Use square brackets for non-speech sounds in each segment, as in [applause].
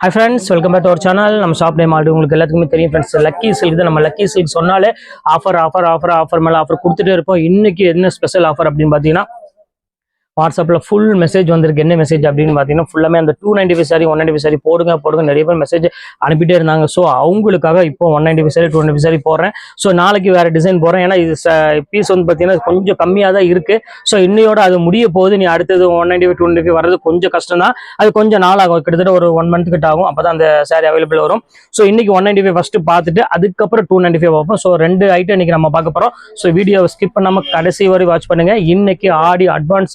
Hi friends welcome back to our channel நம்ம shop name already உங்களுக்கு எல்லாத்துக்குமே தெரியும் ஃப்ரெண்ட்ஸ் லக்கி சில்க் தான் நம்ம லக்கி சில்க் சொன்னாலே ஆஃபர் ஆஃபர் ஆஃபர் ஆஃபர் மேலே ஆஃபர் கொடுத்துட்டே இருப்போம். இன்னைக்கு என்ன ஸ்பெஷல் ஆஃபர் அப்படின்னு பார்த்தீங்கன்னா வாட்ஸ்அப்பில் ஃபுல் மெசேஜ் வந்திருக்கு. என்ன மெசேஜ் அப்படின்னு பார்த்தீங்கன்னா ஃபுல்லாமே அந்த two ninety five saree one ninety five saree போடுங்க போடுங்க. நிறைய பேர் மெசேஜ் அனுப்பிட்டே இருந்தாங்க. ஸோ அவங்களுக்காக இப்போ one ninety five saree two ninety saree போடுறேன். ஸோ நாளைக்கு வேறு டிசைன் போடுறேன். ஏன்னா இது பீஸ் வந்து பார்த்தீங்கன்னா கொஞ்சம் கம்மியாக தான் இருக்குது ஸோ இன்னையோட அது முடிய போகுது. நீ அடுத்தது one ninety five two ninety five வர்றது கொஞ்சம் கஷ்டம் தான். அது கொஞ்சம் நாள் ஆகும். கிட்டத்தட்ட ஒரு ஒன் மந்த் கிட்ட ஆகும். அப்போ தான் அந்த சாரி அவைலபிள் வரும். ஸோ இன்னைக்கு ஒன் நைன்டி ஃபைவ் ஃபஸ்ட்டு பார்த்துட்டு அதுக்கப்புறம் டூ நைன்டி ஃபைவ் பார்ப்போம். ஸோ ரெண்டு ஐட்டம் இன்னைக்கு நம்ம பார்க்க போகிறோம் ஸோ வீடியோவை ஸ்கிப் பண்ணாமல் கடைசி வரை வாட்ச் பண்ணுங்கள் இன்னைக்கு ஆடி அட்வான்ஸ்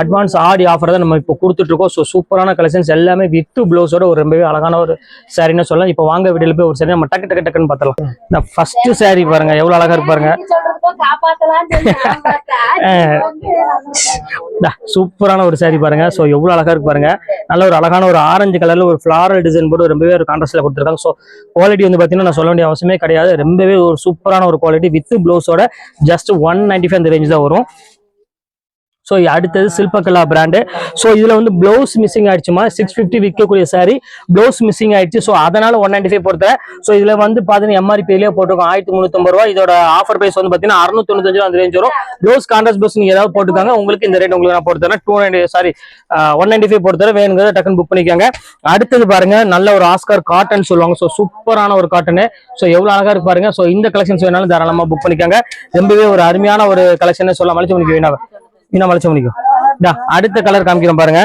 அட்வான்ஸ் ஆடி ஆஃபர் தான் நம்ம இப்போ கொடுத்துட்ருக்கோம். ஸோ சூப்பரான கலெக்ஷன்ஸ் எல்லாமே வித்து ப்ளவுஸோட ஒரு ரொம்பவே அழகான ஒரு சாரின்னு சொல்லலாம். இப்போ வாங்க வீடியோவில் போய் ஒரு சாரி நம்ம டக்கு டக்கு டக்குன்னு பார்த்தலாம் இந்த ஃபர்ஸ்ட் சாரி பாருங்க எவ்வளோ அழகா இருக்கு பாருங்க. சொல்றதுக்கும் காப்பாத்தலாம்னு சொல்லி நான் பார்த்தேன். [laughs] டா, சூப்பரான ஒரு saree பாருங்க. ஸோ எவ்வளோ அழகா இருக்கு பாருங்க. நல்ல ஒரு அழகான ஒரு ஆரஞ்சு கலர்ல ஒரு ஃபிளாரல் டிசைன் போட்டு ரொம்பவே ஒரு கான்ட்ராஸ்ட்ல கொடுத்துருக்காங்க. ஸோ குவாலிட்டி வந்து பார்த்தீங்கன்னா நான் சொல்ல வேண்டிய அவசியமே கிடையாது. ரொம்பவே ஒரு சூப்பரான ஒரு குவாலிட்டி வித் ப்ளவுஸோட ஜஸ்ட் ஒன் நைன்டி ஃபைவ் அந்த ரேஞ்ச் தான் வரும். ஸோ அடுத்தது சில்பகலா பிராண்டு ஸோ இதில் வந்து ப்ளவுஸ் மிஸ்ஸிங் ஆயிடுச்சுமா சிக்ஸ் ஃபிஃப்டி விற்கக்கூடிய சாரி ப்ளவுஸ் மிஸ்ஸிங் ஆயிடுச்சு. ஸோ அதனால ஒன் நைன்டி ஃபைவ் பொறுத்த ஸோ இதில் வந்து பார்த்தீங்கன்னா எம்ஆர்பிலேயே போட்டிருக்கோம். ஆயிரத்தி முந்நூற்றம்பது ரூபா. இதோட ஆஃபர் ப்ரைஸ் வந்து பார்த்தீங்கன்னா அறுநூத்தொண்ணூத்தஞ்சு அந்த ரேஞ்ச் வரும். ப்ளவுஸ் கான்ட்ராஸ்ட் ப்ளவுஸ் நீங்கள் ஏதாவது போட்டுக்காங்க. உங்களுக்கு இந்த ரேட் உங்களுக்கு நான் போட்டு தரேன். Two ninety saree one ninety five போட்டு தரேன். வேணுங்கிறத டக்குன்னு புக் பண்ணிக்கோங்க. அடுத்தது பாருங்க நல்ல ஒரு ஆஸ்கார் காட்டன் சொல்லுவாங்க. ஸோ சூப்பரான ஒரு காட்டனு ஸோ எவ்வளோ அழகாக இருக்கு பாருங்க. ஸோ இந்த கலெக்ஷன்ஸ் வேணாலும் தாராளமாக புக் பண்ணிக்கோங்க. ரொம்பவே ஒரு அருமையான ஒரு கலெக்ஷன் சொல்லலாம் மலிச்சு உங்களுக்கு வேணாம். வீணா மலிச்சு முடிக்கும். அடுத்த கலர் காமிக்கிறோம் பாருங்க.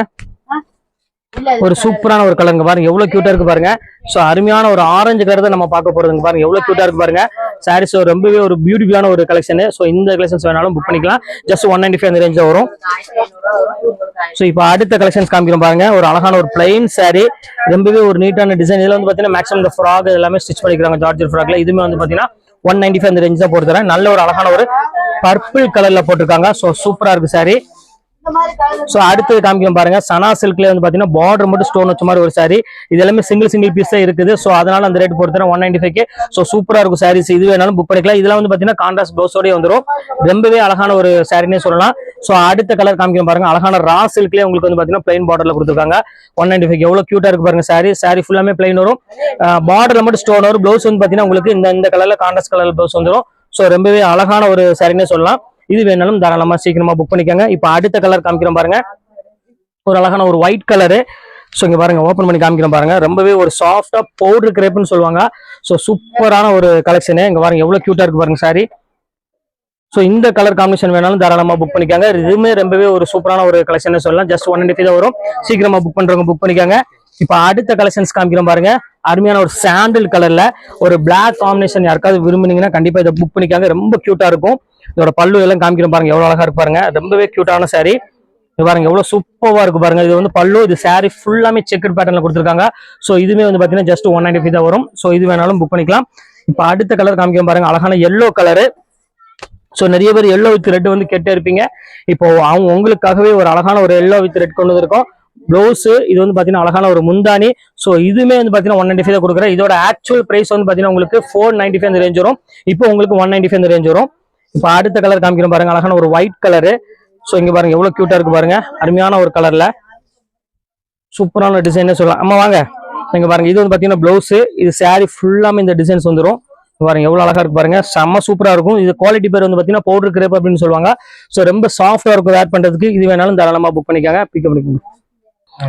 ஒரு சூப்பரான ஒரு கலருங்க பாருங்க. எவ்வளவு கியூட்டா இருக்கு பாருங்க. சோ அருமையான ஒரு ஆரஞ்சு கலர் தான் நம்ம பார்க்க போறதுங்க பாருங்க. எவ்வளவு கியூட்டா இருக்கு பாருங்க. சாரீஸ் ரொம்பவே ஒரு பியூட்டிஃபுல்லான ஒரு கலெக்ஷன் சோ இந்த கலெக்ஷன்ஸ் வேணாலும் புக் பண்ணிக்கலாம். ஜஸ்ட் ஒன் நைன்டி ஃபைவ் அந்த ரேஞ்ச் வரும். சோ இப்போ அடுத்த கலெக்ஷன்ஸ் காமிக்கிறோம் பாருங்க. ஒரு அழகான ஒரு பிளைன் சாரி ரொம்பவே ஒரு நீட்டான டிசைன் இதுல வந்து பாத்தீங்கன்னா மேக்ஸிமம் இந்த ஃப்ராக் எல்லாமே ஸ்டிச் பண்ணிக்கிறாங்க. ஜார்ஜர் ஃப்ராக்ல இதுவுமே வந்து பாத்தீங்கன்னா ஒன் நைன்டி ஃபைவ் அந்த ரேஞ்ச் தான் போட்டு தரேன். நல்ல ஒரு அழகான ஒரு பர்பிள் கலர்ல போட்டிருக்காங்க. ஸோ சூப்பரா இருக்கு சாரி ஸோ அடுத்தது காமிக்கும் பாருங்க. சனா சில்க்ல வந்து பாத்தீங்கன்னா பார்டர் மட்டும் ஸ்டோன் வச்ச மாதிரி ஒரு சாரி இது எல்லாமே சிங்கிள் சிங்கிள் பீஸ் தான் இருக்குது. ஸோ அதனால அந்த ரேட் பொறுத்தர ஒன் நைன்டி ஃபைவ் ஸோ சூப்பரா இருக்கும் சாரீஸ் இது வேணாலும் புக் பண்ணிக்கலாம். இதெல்லாம் வந்து பாத்தீங்கன்னா கான்ட்ராஸ்ட் ப்ளவுஸோடய வந்துரும். ரொம்பவே அழகான ஒரு சாரினே சொல்லலாம். ஸோ அடுத்த கலர் காமிக்கும் பாருங்க. அழகான ரா சில்க்லேயே உங்களுக்கு வந்து பாத்தீங்கன்னா பிளைன் பார்டர்ல கொடுத்துருக்காங்க. ஒன் நைன்டி ஃபைவ் எவ்வளவு கியூட்டா இருக்கு பாருங்க சாரி சாரி ஃபுல்லாமே பிளைன் வரும். பார்டர்ல மட்டும் ஸ்டோன் வரும். ப்ளவுஸ் வந்து பாத்தீங்கன்னா உங்களுக்கு இந்த இந்த கலர்ல கான்ட்ராஸ்ட் கலர் ப்ளவுஸ் வந்துரும். ஸோ ரொம்பவே அழகான ஒரு சாரின்னே சொல்லலாம். இது வேணாலும் தாராளமா சீக்கிரமா புக் பண்ணிக்கோங்க. இப்போ அடுத்த கலர் காமிக்கிறோம் பாருங்க. ஒரு அழகான ஒரு ஒயிட் கலரு ஸோ இங்கே பாருங்க ஓப்பன் பண்ணி காமிக்கிறோம் பாருங்க. ரொம்பவே ஒரு சாஃப்டா பவுடர் கிரேப்னு சொல்லுவாங்க. ஸோ சூப்பரான ஒரு கலெக்ஷனு இங்கே பாருங்க எவ்வளோ க்யூட்டாக இருக்கு பாருங்க சாரி ஸோ இந்த கலர் காம்பினேஷன் வேணாலும் தாராளமாக புக் பண்ணிக்காங்க. இதுவுமே ரொம்பவே ஒரு சூப்பரான ஒரு கலெக்ஷன் சொல்லலாம். ஜஸ்ட் ஒன் நைன்டி தான் வரும். சீக்கிரமாக புக் பண்ணுறவங்க புக் பண்ணிக்காங்க. இப்போ அடுத்த கலெக்ஷன்ஸ் காமிக்கிறோம் பாருங்க. அருமையான ஒரு சாண்டில் கலர்ல ஒரு பிளாக் காம்பினேஷன் யாருக்காவது விரும்புனீங்கன்னா கண்டிப்பா இதை புக் பண்ணிக்காங்க. ரொம்ப கியூட்டா இருக்கும். இதோட பல்லு எல்லாம் காமிக்கிறோம் பாருங்க. எவ்வளவு அழகா இருப்பாருங்க ரொம்பவே கியூட்டான சாரி இது பாருங்க எவ்வளவு சூப்பரா இருக்கு பாருங்க. இது வந்து பல்லு இது சாரி ஃபுல்லாமே செக்கட் பேட்டர்ல கொடுத்துருக்காங்க. ஸோ இதுவுமே வந்து பாத்தீங்கன்னா ஜஸ்ட் ஒன் நைன்டி தான் வரும். ஸோ இது வேணாலும் புக் பண்ணிக்கலாம். இப்போ அடுத்த கலர் காமிக்கிறோம் பாருங்க. அழகான எல்லோ கலரு ஸோ நிறைய பேர் எல்லோ வித் ரெட் வந்து கேட்டே இருப்பீங்க. இப்போ அவங்க உங்களுக்காகவே ஒரு அழகான ஒரு எல்லோ வித் ரெட் கொண்டு வந்திருக்கோம். ப்ளவுஸ் இது வந்து பாத்தீங்கன்னா அழகான ஒரு முந்தானி ஸோ இதுவுமே வந்து பார்த்தீங்கன்னா ஒன் நைன்டி ஃபைவ் கொடுக்குறேன். இதோட ஆக்சுவல் பிரைஸ் வந்து பார்த்தீங்கன்னா உங்களுக்கு ஃபோர் நைன்டி ஃபைவ் ரேஞ்ச் வரும். இப்போ உங்களுக்கு ஒன் நைன்டி ஃபைவ் ரேஞ்ச் வரும். இப்போ அடுத்த கலர் காமிக்கிறோம் பாருங்க. அழகான ஒரு ஒயிட் கலரு ஸோ இங்க பாருங்க எவ்வளோ க்யூட்டாக இருக்கு பாருங்க. அருமையான ஒரு கலர்ல சூப்பரான டிசைன் சொல்லலாம். ஆமாம் வாங்க. இங்கே பாருங்க இது வந்து பாத்தீங்கன்னா ப்ளவுஸு இது saree ஃபுல்லாமே இந்த டிசைன்ஸ் வந்துடும் பாருங்க எவ்வளவு அழகா இருக்கு பாருங்க. செம்ம சூப்பராக இருக்கும். இது குவாலிட்டி பேர் வந்து பாத்தீங்கன்னா பவுடர் கிரேப் அப்படின்னு சொல்லுவாங்க. ஸோ ரொம்ப சாஃப்டாக இருக்கும் வேர் பண்றதுக்கு. இது வேணாலும் தாராளமாக புக் பண்ணிக்காங்க. பிக்கப் பண்ணிக்கோங்க.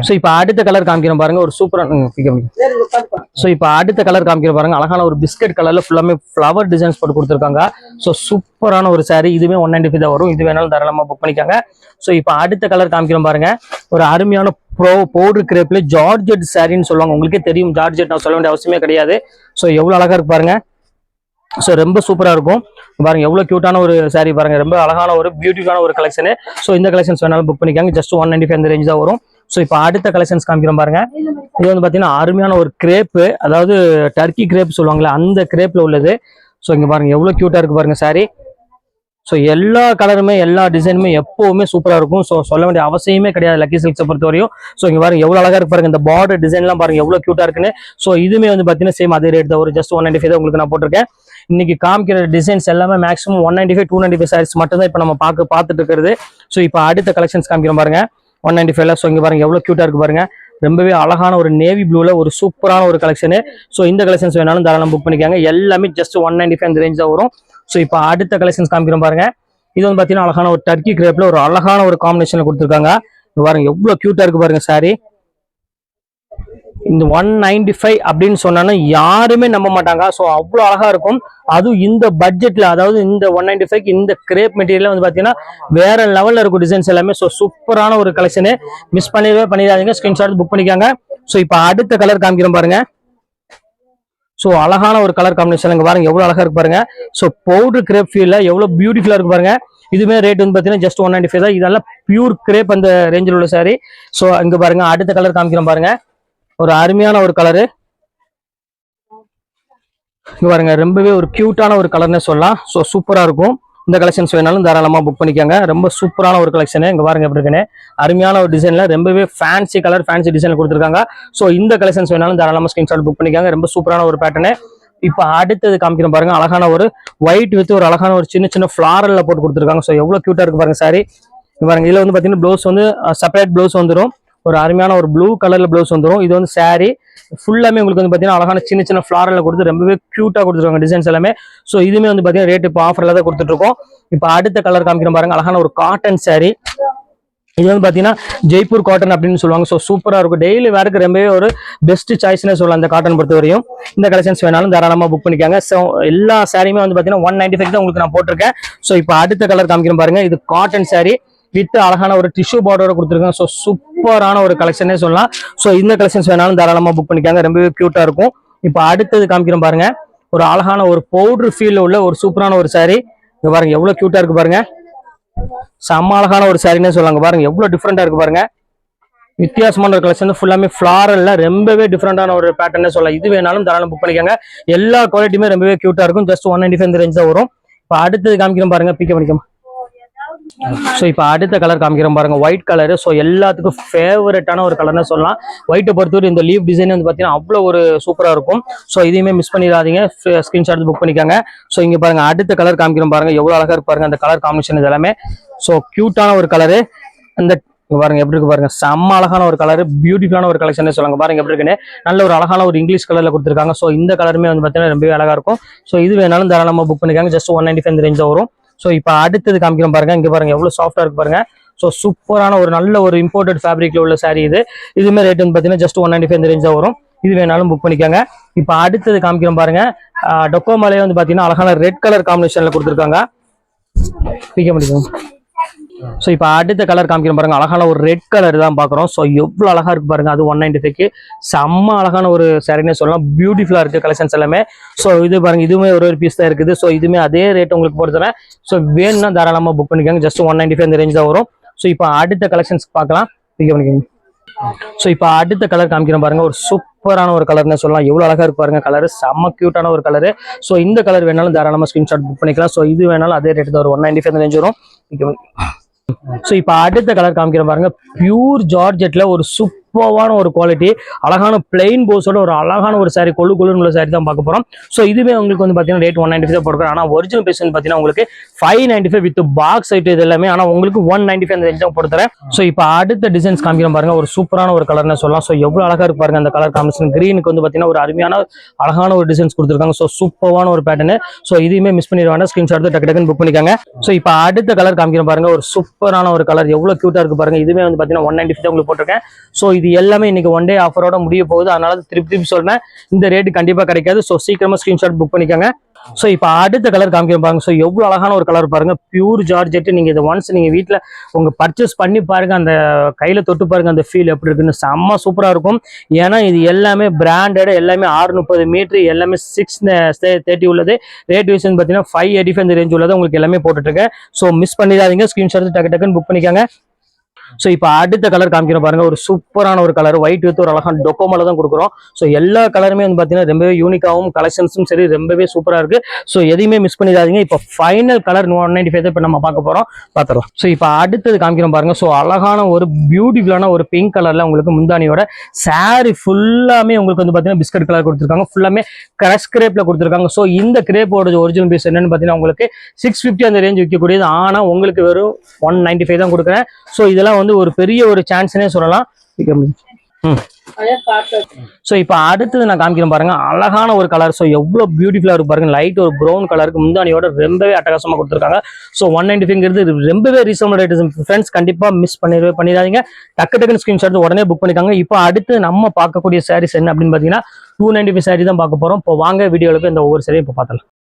ஸோ இப்போ அடுத்த கலர் காமிக்கிறோம் பாருங்க. ஒரு சூப்பரான பிக் ஸோ இப்போ அடுத்த கலர் காமிக்கிற பாருங்க. அழகான ஒரு பிஸ்கட் கலர்ல ஃபுல்லாமே ஃப்ளவர் டிசைன்ஸ் போட்டு கொடுத்துருக்காங்க. ஸோ சூப்பரான ஒரு சாரீ இதுவே ஒன் நைன்டி தான் வரும். இது வேணாலும் தாராளமா புக் பண்ணிக்காங்க. ஸோ இப்போ அடுத்த கலர் காமிக்கிறோம் பாருங்க. ஒரு அருமையான ப்ரோ பவுடர் கிரேப்ல ஜார்ஜெட் சாரின்னு சொல்லுவாங்க. உங்களுக்கே தெரியும். ஜார்ஜெட் நான் சொல்ல வேண்டிய அவசியமே கிடையாது. ஸோ எவ்வளவு அழகா இருக்கு பாருங்க. ஸோ ரொம்ப சூப்பரா இருக்கும். பாருங்க எவ்வளவு கியூட்டான ஒரு சாரி பாருங்க. ரொம்ப அழகான ஒரு பியூட்டிஃபுல்லான ஒரு கலெக்ஷன் ஸோ இந்த கலெக்ஷன்ஸ் வேணாலும் புக் பண்ணிக்காங்க. ஜஸ்ட் ஒன் நைன்டி ஃபைவ் அந்த ரேஞ்ச் தான் வரும். ஸோ இப்போ அடுத்த கலெக்ஷன்ஸ் காமிக்கிறோம் பாருங்க. இது வந்து பார்த்தீங்கன்னா அருமையான ஒரு கிரேப்பு அதாவது டர்க்கி கிரேப் சொல்லுவாங்களே அந்த கிரேப்பில் உள்ளது. ஸோ இங்கே பாருங்க எவ்வளோ க்யூட்டாக இருக்கு பாருங்க சாரி ஸோ எல்லா கலருமே எல்லா டிசைனுமே எப்பவுமே சூப்பராக இருக்கும். ஸோ சொல்ல வேண்டிய அவசியமே கிடையாது லக்கி சில்க்ஸை பொறுத்த வரையும் ஸோ இங்கே பாருங்க எவ்வளோ அழகாக இருக்கு பாருங்க இந்த பார்டர் டிசைன்லாம் பாருங்க எவ்வளோ க்யூட்டாக இருக்குன்னு. ஸோ இதுவுமே வந்து பார்த்தீங்கன்னா சேம் அதே ரேட் தான். ஒரு ஜஸ்ட் ஒன் நைன்டி ஃபைவ் உங்களுக்கு நான் போட்டிருக்கேன். இன்னைக்கு காமிக்கிற டிசைன்ஸ் எல்லாமே maximum one ninety five two ninety five sarees மட்டும் தான் இப்போ நம்ம பார்க்க பார்த்துட்டு இருக்கிறது. ஸோ இப்போ அடுத்த கலெக்ஷன்ஸ் காமிக்கிறோம் பாருங்க. ஒன் நைன்டி ஃபைவ்ல ஸோ இங்கே பாருங்க எவ்வளோ க்யூட்டாக இருக்கு பாருங்க. ரொம்பவே அழகான ஒரு நேவி ப்ளூவில் ஒரு சூப்பரான ஒரு கலெக்ஷனு ஸோ இந்த கலெக்ஷன்ஸ் வேணாலும் தாராளம் புக் பண்ணிக்காங்க. எல்லாமே ஜஸ்ட் ஒன் நைன்டி ஃபைவ் அந்த ரேஞ்ச் தான் வரும். ஸோ இப்போ அடுத்த கலெக்ஷன்ஸ் காமிக்கிறோம் பாருங்க. இது வந்து பார்த்தீங்கன்னா அழகான ஒரு டர்க்கி கிரேப்பில் ஒரு அழகான ஒரு காம்பினேஷனில் கொடுத்துருக்காங்க. பாருங்க எவ்வளோ க்யூட்டாக இருக்கு பாருங்க சாரி இந்த ஒன் நைன்டி ஃபைவ் அப்படின்னு சொன்னாலும் யாருமே நம்ப மாட்டாங்க. ஸோ அவ்வளோ அழகா இருக்கும். அதுவும் இந்த பட்ஜெட்ல அதாவது இந்த ஒன் நைன்டி ஃபைவ் இந்த கிரேப் மெட்டீரியல் வந்து பார்த்தீங்கன்னா வேற லெவல்ல இருக்கும் டிசைன்ஸ் எல்லாமே. ஸோ சூப்பரான ஒரு கலெக்ஷனு மிஸ் பண்ணிடவே பண்ணிடாதீங்க. ஸ்கிரீன்ஷாட் புக் பண்ணிக்காங்க. ஸோ இப்போ அடுத்த கலர் காமிக்கிறோம் பாருங்க. ஸோ அழகான ஒரு கலர் காம்பினேஷன் இங்கே பாருங்க. எவ்வளோ அழகா இருக்கு பாருங்க. ஸோ பவுடர் கிரேப் ஃபீல்ல எவ்வளோ பியூட்டிஃபுல்லா இருக்கு பாருங்க. இதுமே ரேட் வந்து பார்த்தீங்கன்னா ஜஸ்ட் ஒன் நைன்டி ஃபைவ் தான். இதெல்லாம் பியூர் கிரேப் அந்த ரேஞ்சில் உள்ள சாரி ஸோ இங்கே பாருங்க. அடுத்த கலர் காமிக்கிறோம் பாருங்க. ஒரு அருமையான ஒரு கலரு இங்க பாருங்க ரொம்பவே ஒரு கியூட்டான ஒரு கலர்னே சொல்லலாம். ஸோ சூப்பரா இருக்கும். இந்த கலெக்ஷன்ஸ் வேணாலும் தாராளமா புக் பண்ணிக்கோங்க. ரொம்ப சூப்பரான ஒரு கலெக்ஷன் இங்க பாருங்க எப்படி இருக்குன்னு. அருமையான ஒரு டிசைன்ல ரொம்பவே ஃபேன்சி கலர் ஃபேன்சி டிசைன் கொடுத்துருக்காங்க. ஸோ இந்த கலெக்ஷன்ஸ் வேணாலும் தாராளமா ஸ்கிரீன்ஷாட் புக் பண்ணிக்காங்க. ரொம்ப சூப்பரான ஒரு பேட்டர்னு இப்போ அடுத்தது காமிக்கிற பாருங்க அழகான ஒரு ஒயிட் வித் ஒரு அழகான ஒரு சின்ன சின்ன ஃபிளாரல்ல போட்டு கொடுத்துருக்காங்க. ஸோ எவ்வளவு கியூட்டா இருக்கு பாருங்க சாரி பாருங்க இதுல வந்து பாத்தீங்கன்னா ப்ளவுஸ் வந்து செப்பரேட் ப்ளவுஸ் வந்துடும் ஒரு அருமையான ஒரு ப்ளூ கலர்ல ப்ளவுஸ் வந்துடும் இது வந்து saree. ஃபுல்லாமே உங்களுக்கு வந்து பார்த்தீங்கன்னா அழகான சின்ன சின்ன ஃப்ளாரில் கொடுத்து ரொம்பவே க்யூட்டாக கொடுத்துருக்காங்க டிசைன்ஸ் எல்லாமே. ஸோ இதுவுமே வந்து பார்த்தீங்கன்னா ரேட் இப்போ ஆஃபரில் தான் கொடுத்துட்ருக்கோம். இப்போ அடுத்த கலர் காமிக்கிறோம் பாருங்க அழகான ஒரு காட்டன் saree. இது வந்து பார்த்தீங்கன்னா ஜெய்ப்பூர் காட்டன் அப்படின்னு சொல்லுவாங்க. ஸோ சூப்பராக இருக்கும். டெய்லி வேருக்கு ரொம்பவே ஒரு பெஸ்ட் சாய்ஸ்னே சொல்லலாம் இந்த காட்டன் பொறுத்த வரையும் இந்த கலெக்ஷன்ஸ் வேணாலும் தாராளமாக புக் பண்ணிக்காங்க. ஸோ எல்லா சாரியுமே வந்து பார்த்தீங்கன்னா ஒன் நைன்டி ஃபைவ் தான் உங்களுக்கு நான் போட்டிருக்கேன். ஸோ இப்போ அடுத்த கலர் காமிக்கிறேன் பாருங்க. இது காட்டன் saree. விட்டு அழகான ஒரு டிஷ்யூ பார்டரோட கொடுத்துருக்காங்க. ஸோ சூப்பரான ஒரு கலெக்ஷனே சொல்லலாம். ஸோ இந்த கலெக்ஷன்ஸ் வேணாலும் தாராளமாக புக் பண்ணிக்காங்க. ரொம்பவே க்யூட்டாக இருக்கும். இப்போ அடுத்தது காமிக்கிறோம் பாருங்க. ஒரு அழகான ஒரு பவுடர் ஃபீல் உள்ள ஒரு சூப்பரான ஒரு saree. இங்கே பாருங்க எவ்வளோ க்யூட்டாக இருக்கு பாருங்க. செம்ம அழகான ஒரு சாரினே சொல்லாங்க பாருங்க எவ்வளோ டிஃப்ரெண்ட்டாக இருக்கு பாருங்க. வித்தியாசமான ஒரு கலெக்ஷன் ஃபுல்லாமே ஃப்ளாரல்ல ரொம்பவே டிஃப்ரெண்டான ஒரு பேட்டர்னே சொல்லலாம். இது வேணாலும் தாராளம் புக் பண்ணிக்கோங்க. எல்லா குவாலிட்டியுமே ரொம்பவே க்யூட்டாக இருக்கும். Just one ninety five range தான் வரும். இப்போ அடுத்தது காமிக்கிறோம் பாருங்க. பிக்க பண்ணிக்கோமா ஸோ இப்போ அடுத்த கலர் காமிக்கிறோம் பாருங்க ஒயிட் கலர் ஸோ எல்லாத்துக்கும் ஃபேவரட்டான ஒரு கலர்னு சொல்லலாம். ஒயிட்டை பொறுத்தவரை இந்த லீவ் டிசைன் வந்து பார்த்தீங்கன்னா அவ்வளோ ஒரு சூப்பராக இருக்கும். ஸோ இதையுமே மிஸ் பண்ணிடாதீங்க. ஸ்கிரீன்ஷாட் புக் பண்ணிக்காங்க. ஸோ இங்கே பாருங்க அடுத்த கலர் காமிக்கிறோம் பாருங்க. எவ்வளோ அழகா இருப்பாருங்க அந்த கலர் காம்பினேஷன் இது எல்லாமே. ஸோ க்யூட்டான ஒரு கலரு அந்த பாருங்க எப்படி இருக்கு பாருங்க. செம்ம அழகான ஒரு கலர் பியூட்டிஃபுல்லான ஒரு கலெக்ஷன் சொல்லுங்க பாருங்க எப்படி இருக்குன்னு. நல்ல ஒரு அழகான ஒரு இங்கிலீஷ் கலர்ல கொடுத்துருக்காங்க. ஸோ இந்த கலருமே வந்து பார்த்தீங்கன்னா ரொம்பவே அழகா இருக்கும். ஸோ இது வேணாலும் தாராளமாக புக் பண்ணிக்காங்க. Just one ninety five range வரும். ஸோ இப்போ அடுத்தது காமிக்கிறோம் பாருங்க. இங்கே பாருங்க எவ்வளோ சாஃப்டாக இருக்கு பாருங்க. ஸோ சூப்பரான ஒரு நல்ல ஒரு இம்போர்ட்டட் ஃபேப்ரிக்ல உள்ள saree இது. இதுமே ரேட் வந்து பார்த்தீங்கன்னா just one ninety five range வரும். இது வேணாலும் புக் பண்ணிக்கோங்க. இப்போ அடுத்தது காமிக்கிறோம் பாருங்க. டொக்கோமலையே வந்து பார்த்தீங்கன்னா அழகான ரெட் கலர் காம்பினேஷன்ல கொடுத்துருக்காங்க. பிக்க முடியும்? ஸோ இப்போ அடுத்த கலர் காமிக்கிறோம் பாருங்க. அழகான ஒரு ரெட் கலர் தான் பார்க்குறோம். ஸோ எவ்வளோ அழகா இருக்கு பாருங்க. அது ஒன் நைன்டி ஃபைவ்க்கு செம்ம அழகான ஒரு சாரினே சொல்லலாம். பியூட்டிஃபுல்லாக இருக்கு கலெக்ஷன்ஸ் எல்லாமே. ஸோ இது பாருங்க. இதுவுமே ஒரு ஒரு பீஸ் தான் இருக்குது. ஸோ இதுவுமே அதே ரேட் உங்களுக்கு பொறுத்தவரை. ஸோ வேணும்னா தாராளமாக புக் பண்ணிக்கோங்க. ஜஸ்ட் ஒன் நைன்டி ஃபைவ் அந்த ரேஞ்ச் தான் வரும். ஸோ இப்போ அடுத்த கலெக்ஷன்ஸ் பார்க்கலாம். பிக் பண்ணிக்கோங்க ஸோ இப்போ அடுத்த கலர் காமிக்கிறோம் பாருங்க. ஒரு சூப்பரான ஒரு கலர்னு சொல்லலாம். எவ்வளோ அழகா இருக்கு பாருங்க. கலர் செம்ம கியூட்டான ஒரு கலரு ஸோ இந்த கலர் வேணாலும் தாராளமாக ஸ்கிரீன்ஷாட் புக் பண்ணிக்கலாம். ஸோ இது வேணாலும் அதே ரேட் தான் ஒரு ஒன் நைன்டி ஃபைவ் ரேஞ்ச் வரும். ஸோ இப்போ அடுத்த கலர் காமிக்கிறேன் பாருங்க. பியூர் ஜார்ஜெட்ல ஒரு சூப்பர்வான ஒரு குவாலிட்டி அழகான பிளெயின் போஸோட ஒரு அழகான ஒரு சாரி கொள்ளு கொழுன்னு உள்ள saree தான் பார்க்க போறோம். ஸோ இதுவே உங்களுக்கு வந்து பார்த்தீங்கன்னா ரேட் ஒன் நைன்டி ஃபைவ் போடுறோம் ஆனால் ஒரிஜினல் பேஸ் வந்து பார்த்தீங்கன்னா உங்களுக்கு five ninety five with box ஐட் இது எல்லாமே ஆனால் உங்களுக்கு ஒன் நைன்டி ஃபைவ் அந்த ரேஞ்ச் தான் போட்டுறேன் ஸோ இப்போ அடுத்த டிசைன்ஸ் காமிக்கிறேன் பாருங்க. ஒரு சூப்பரான ஒரு கலர்னு சொல்லலாம். ஸோ எவ்வளோ அழகா இருக்கு பாருங்க அந்த கலர் காம்பினேஷன் கிரீனுக்கு வந்து பார்த்தீங்கன்னா ஒரு அருமையான அழகான ஒரு டிசைன்ஸ் கொடுத்துருக்காங்க. ஸோ சூப்பரான ஒரு பேட்டர்னு ஸோ இதையுமே மிஸ் பண்ணிடுவாங்க ஸ்கிரீன்ஷாட் டக்கு டக்குன்னு புக் பண்ணிக்காங்க. ஸோ இப்போ அடுத்த கலர் காமிக்கிறேன் பாருங்க. ஒரு சூப்பரான ஒரு கலர் எவ்வளோ கியூட்டா இருக்கு பாருங்க. இதுவே வந்து பார்த்தீங்கன்னா ஒன் நைன்டி உங்களுக்கு போட்டிருக்கேன். ஸோ இது எல்லாமே இன்னைக்கு ஒன் டே ஆஃபரோட முடிய போகுது. அதனால திருப்பி திருப்பி சொல்றேன். இந்த ரேட் கண்டிப்பா கிடைக்காது. ஸோ சீக்கிரமா ஸ்கிரீன்ஷாட் புக் பண்ணிக்கோங்க. ஸோ இப்போ அடுத்த கலர் காமிக்கிறேன் பாருங்க ஸோ எவ்வளோ அழகான ஒரு கலர் பாருங்க. பியூர் ஜார்ஜெட் நீங்க இதை ஒன்ஸ் நீங்க வீட்டில் உங்க பர்ச்சேஸ் பண்ணி பாருங்க. அந்த கையில தொட்டு பாருங்க. அந்த ஃபீல் எப்படி இருக்குன்னு செம்ம சூப்பரா இருக்கும். ஏன்னா இது எல்லாமே பிராண்டட் எல்லாமே ஆறு முப்பது மீட்டர் எல்லாமே சிக்ஸ் தேர்ட்டி உள்ளது. ரேட் வைஸ் பார்த்தீங்கன்னா ஃபைவ் எயிட்டி ஃபைவ் ரேஞ்ச் உள்ளது. உங்களுக்கு எல்லாமே போட்டுருக்கேன் ஸோ மிஸ் பண்ணிடாதீங்க. ஸ்கிரீன்ஷாட் டக்கு டக்குன்னு புக் பண்ணிக்கோங்க. ஸோ இப்போ அடுத்த கலர் காமிக்கிறோம் பாருங்க. ஒரு சூப்பரான ஒரு கலர் ஒயிட் வித் ஒரு அழகான டொக்கோமோல தான் கொடுக்குறோம். ஸோ எல்லா கலருமே வந்து பார்த்தீங்கன்னா ரொம்பவே யூனிக்காகவும் கலெக்ஷன்ஸும் சரி ரொம்பவே சூப்பராக இருக்கு. ஸோ எதையுமே மிஸ் பண்ணிடாதீங்க. இப்போ final colour one ninety five இப்போ நம்ம பார்க்க போகிறோம் பார்த்துடலாம். ஸோ இப்போ அடுத்தது காமிக்கிறோம் பாருங்க. ஸோ அழகான ஒரு பியூட்டிஃபுல்லான ஒரு பிங்க் கலர்ல உங்களுக்கு முந்தானியோட சாரி ஃபுல்லாமே உங்களுக்கு வந்து பார்த்தீங்கன்னா பிஸ்கட் கலர் கொடுத்துருக்காங்க. ஃபுல்லாமே கிரஷ் கிரேப்ல கொடுத்துருக்காங்க. ஸோ இந்த கிரேப்போட ஒரிஜினல் பீஸ் என்னன்னு பார்த்தீங்கன்னா உங்களுக்கு சிக்ஸ் ஃபிஃப்டி அந்த ரேஞ்ச் விற்கக்கூடியது ஆனால் உங்களுக்கு வெறும் ஒன் நைன்டி ஃபைவ் தான் கொடுக்குறேன். ஸோ இதெல்லாம் வந்து ஒரு பெரிய ஒரு சான்ஸ்னே சொல்லலாம். ம். ஸோ இப்போ அடுத்தது நான் காமிக்கிறேன் பாருங்க. அழகான ஒரு கலர் ஸோ எவ்வளோ பியூட்டிஃபுல்லாக இருக்கு பாருங்க. லைட் ஒரு ப்ரௌன் கலருக்கு முந்தானியோட ரொம்பவே அட்டகாசமாக கொடுத்துருக்காங்க. ஸோ ஒன் நைன்டி ஃபைங்கிறது ரொம்பவே ரீசனபிள் ரேட் ஃப்ரெண்ட்ஸ் கண்டிப்பாக மிஸ் பண்ணிடவே பண்ணிடாதீங்க. டக்கு டக்குன்னு ஸ்க்ரீன்ஷாட் உடனே புக் பண்ணிக்காங்க இப்போ அடுத்து நம்ம பார்க்கக்கூடிய சாரீஸ் என்ன அப்படின்னு பார்த்தீங்கன்னா டூ நைன்டி ஃபைவ் சாரி தான் பார்க்க போகிறோம் இப்போ வாங்க வீடியோவில் இந்த ஒவ்வொரு சாரியும் இப்போ பார்த்தலாம்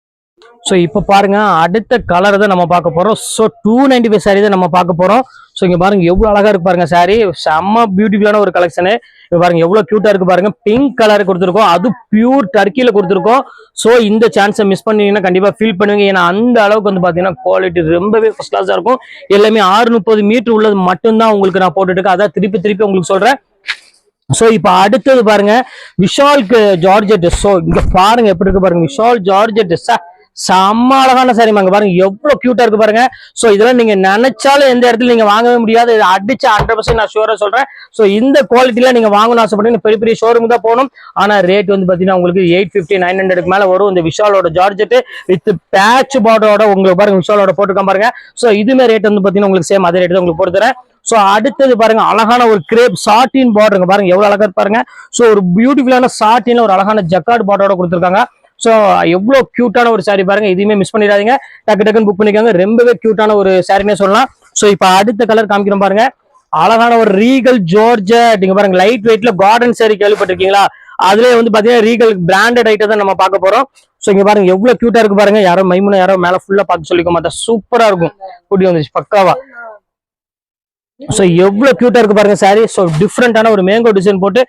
ஸோ இப்போ பாருங்க அடுத்த கலர் தான் நம்ம பார்க்க போகிறோம் so two ninety five saree தான் நம்ம பார்க்க போகிறோம் ஸோ இங்கே பாருங்க எவ்வளோ அழகாக இருக்கு பாருங்க சாரி செம்ம பியூட்டிஃபுல்லான ஒரு கலெக்ஷனு இப்போ பாருங்க எவ்வளோ க்யூட்டாக இருக்கு பாருங்க. பிங்க் கலர் கொடுத்துருக்கோம். அது பியூர் டர்க்கியில் கொடுத்துருக்கோம். ஸோ இந்த சான்ஸை மிஸ் பண்ணீங்கன்னா கண்டிப்பாக ஃபீல் பண்ணுவீங்க. ஏன்னா அந்த அளவுக்கு வந்து பார்த்தீங்கன்னா குவாலிட்டி ரொம்பவே ஃபஸ்ட் கிளாஸாக இருக்கும். எல்லாமே ஆறு முப்பது மீட்டர் உள்ளது மட்டும்தான் உங்களுக்கு நான் போட்டுட்டு இருக்கேன் அதான் திருப்பி திருப்பி உங்களுக்கு சொல்கிறேன் ஸோ இப்போ அடுத்தது பாருங்க விஷால்க்கு ஜார்ஜெட் ஸோ இங்க பாருங்க எப்படி இருக்கு பாருங்க. விஷால் ஜார்ஜெட் செம்ம அழகான சாரி அங்க பாருங்க. எவ்வளவு கியூட்டா இருக்கு பாருங்க. சோ இதெல்லாம் நீங்க நினைச்சாலும் எந்த இடத்துல நீங்க வாங்கவே முடியாது. அடிச்சு ஹண்ட்ரட் பர்சன்ட் நான் ஷூரா சொல்றேன். சோ இந்த குவாலிட்டில நீங்க வாங்கணும் ஆசைப்பட்டீங்க பெரிய பெரிய ஷோரூம் தான் போகணும். ஆனா ரேட் வந்து பாத்தீங்கன்னா உங்களுக்கு எயிட் பிப்டி நைன் ஹண்ட்ரடுக்கு மேல வரும். இந்த விஷாலோட ஜார்ஜெட் வித் பேட்ச் பார்டரோட உங்களுக்கு பாருங்க விஷாலோட போட்டுருக்கேன் பாருங்க. சோ இதுமே ரேட் வந்து பாத்தீங்கன்னா உங்களுக்கு சேம் அதே ரேட் தான் உங்களுக்கு போட்டு தரேன். சோ அடுத்தது பாருங்க அழகான ஒரு கிரேப் சாட்டின் பார்டருங்க பாருங்க. எவ்வளவு அழகா இருக்கு பாருங்க. சோ ஒரு பியூட்டிஃபுல்லான சாட்டின் ஒரு அழகான ஜக்கார்டு பார்டரோட கொடுத்துருக்காங்க. ஸோ எவ்வளவு க்யூட்டான ஒரு சாரீ பாருங்க. இதுவுமே மிஸ் பண்ணிடாதீங்க. டக்கு டக்குன்னு புக் பண்ணிக்கோங்க. ரொம்பவே க்யூட்டான ஒரு சாரினே சொல்லலாம். ஸோ இப்போ அடுத்த கலர் காமிக்கிறோம் பாருங்க. அழகான ஒரு ரீகல் ஜோர்ஜட் நீங்க பாருங்க லைட் வெயிட்ல கார்டன் சாரி கேள்விப்பட்டிருக்கீங்களா? அதுல வந்து பாத்தீங்கன்னா ரீகல் பிராண்டட் ஐட்டம் தான் நம்ம பார்க்க போறோம். ஸோ இங்க பாருங்க எவ்வளவு கியூட்டா இருக்கு பாருங்க. யாரோ மைமுனா யாரோ மேல ஃபுல்லா பார்த்து சொல்லிக்க மாட்டா சூப்பரா இருக்கும். கூட்டி வந்துச்சு பக்காவா. ஸோ எவ்வளவு க்யூட்டா இருக்கு பாருங்க சாரி ஸோ டிஃப்ரெண்டான ஒரு மேங்கோ டிசைன் போட்டு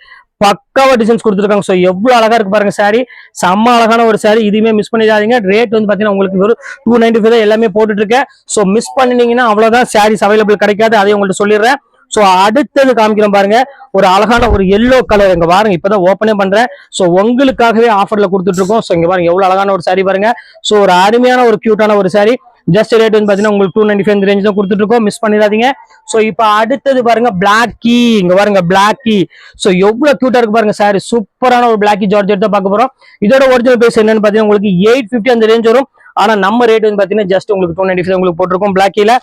பக்காவா டிசைன்ஸ் கொடுத்துருக்காங்க. சோ எவ்வளவு அழகா இருக்கு பாருங்க சாரி செம்ம அழகான ஒரு சாரி இதுவுமே மிஸ் பண்ணிடாதீங்க. ரேட் வந்து பாத்தீங்கன்னா உங்களுக்கு வெறும் டூ நைன்டி ஃபைவ் எல்லாமே போட்டுட்டு இருக்கேன் சோ மிஸ் பண்ணினீங்கன்னா அவ்வளவுதான் சாரீஸ் அவைலபிள் கிடைக்காது. அதையும் உங்கள்ட்ட சொல்லிடுறேன். சோ அடுத்தது காமிக்கிறோம் பாருங்க. ஒரு அழகான ஒரு எல்லோ கலர் இங்க பாருங்க இப்பதான் ஓப்பனே பண்றேன். சோ உங்களுக்காகவே ஆஃபர்ல கொடுத்துட்டு இருக்கோம் சோ இங்க பாருங்க எவ்வளவு அழகான ஒரு சாரி பாருங்க. சோ ஒரு அருமையான ஒரு கியூட்டான ஒரு சாரி ஜஸ்ட் ரேட் வந்து பாத்தீங்கன்னா உங்களுக்கு டூ நைன்டி ஃபைவ் ரேஞ்ச் தான் கொடுத்துட்டு இருக்கோம் மிஸ் பண்ணிடாதீங்க. சோ இப்போ அடுத்தது பாருங்க பிளாக் கீ இங்க பாருங்க பிளாக் கீ சோ எவ்வளவு கியூட்டா இருக்கு பாருங்க சாரி சூப்பரான ஒரு பிளாக் கீ ஜார்ஜ் தான் பார்க்க போறோம். இதோட ஒரிஜினல் பிரைஸ் என்னன்னு பாத்தீங்கன்னா உங்களுக்கு எயிட் ஃபிஃப்டி அந்த ரேஞ்ச் வரும். ஆனா நம்ம ரேட் வந்து பாத்தீங்கன்னா ஜஸ்ட் உங்களுக்கு டூ நைன்டி ஃபைவ் உங்களுக்கு போட்டிருக்கோம் பிளாக் கீழ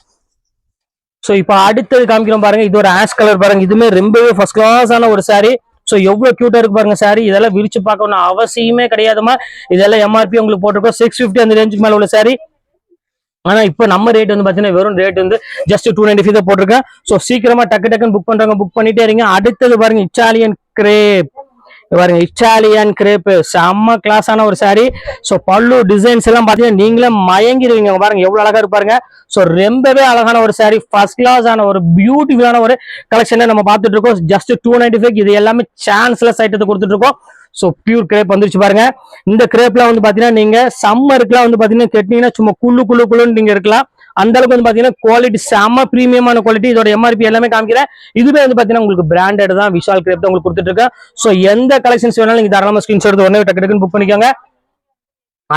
சோ இப்போ அடுத்தது காமிக்கிறோம் பாருங்க இது ஒரு ஆஷ் கலர் பாருங்க. இதுமே ரொம்பவே ஃபர்ஸ்ட் கிளாஸான ஒரு சாரி சோ எவ்வளவு கியூட்டா இருக்கு பாருங்க சாரி இதெல்லாம் விரிச்சு பார்க்கணும் அவசியமே கிடையாதுமா இதெல்லாம் எம்ஆர்பி உங்களுக்கு போட்டிருக்கோம். சிக்ஸ் ஃபிஃப்டி அந்த ரேஞ்சுக்கு மேல உள்ள சாரி ஆனா இப்போ நம்ம ரேட் வந்து பாத்தீங்கன்னா வெறும் ரேட் வந்து ஜஸ்ட் டூ நைன்டி ஃபைவ் தான் போட்டிருக்கேன். ஸோ சீக்கிரமா டக்கு டக்குன்னு புக் பண்றவங்க புக் பண்ணிட்டே இருங்க. அடுத்தது பாருங்க இட்டாலியன் கிரேப் பாருங்க இட்டாலியன் கிரேப் செம்ம கிளாஸான ஒரு சாரி ஸோ பல்லு டிசைன்ஸ் எல்லாம் பாத்தீங்கன்னா நீங்களே மயங்கிடுவீங்க. பாருங்க எவ்வளவு அழகா இருப்பாருங்க ஸோ ரொம்பவே அழகான ஒரு சாரி ஃபர்ஸ்ட் கிளாஸ் ஆன ஒரு பியூட்டிஃபுல்லான ஒரு கலெக்ஷனை நம்ம பார்த்துட்டு இருக்கோம். ஜஸ்ட் டூ நைன்டி ஃபைவ் இது எல்லாமே சான்ஸ்லெஸ் ஐட்டத்தை கொடுத்துட்டு இருக்கோம். ஸோ பியூர் கிரேப் வந்துருச்சு பாருங்க. இந்த கிரேப்லாம் வந்து பாத்தீங்கன்னா நீங்க சம்மருக்குலாம் வந்து பாத்தீங்கன்னா கட்டினீங்கன்னா சும்மா குள்ளு குள்ளு குள்ளுன்னு நீங்க இருக்கலாம். அந்த அளவுக்கு வந்து பாத்தீங்கன்னா குவாலிட்டி செம்ம பிரீமியமான குவாலிட்டி இதோட எம்ஆர்பி எல்லாமே காமிக்கிறேன். இதுவே வந்து பாத்தீங்கன்னா உங்களுக்கு பிராண்டட் தான். விஷால் கிரேப் தான் உங்களுக்கு கொடுத்துட்டு இருக்கேன். ஸோ எந்த கலெக்ஷன்ஸ் வேணாலும் நீங்க தாராளமா ஸ்கிரீன்ஷாட் உடனே டக்கு டக்குன்னு புக் பண்ணிக்கோங்க.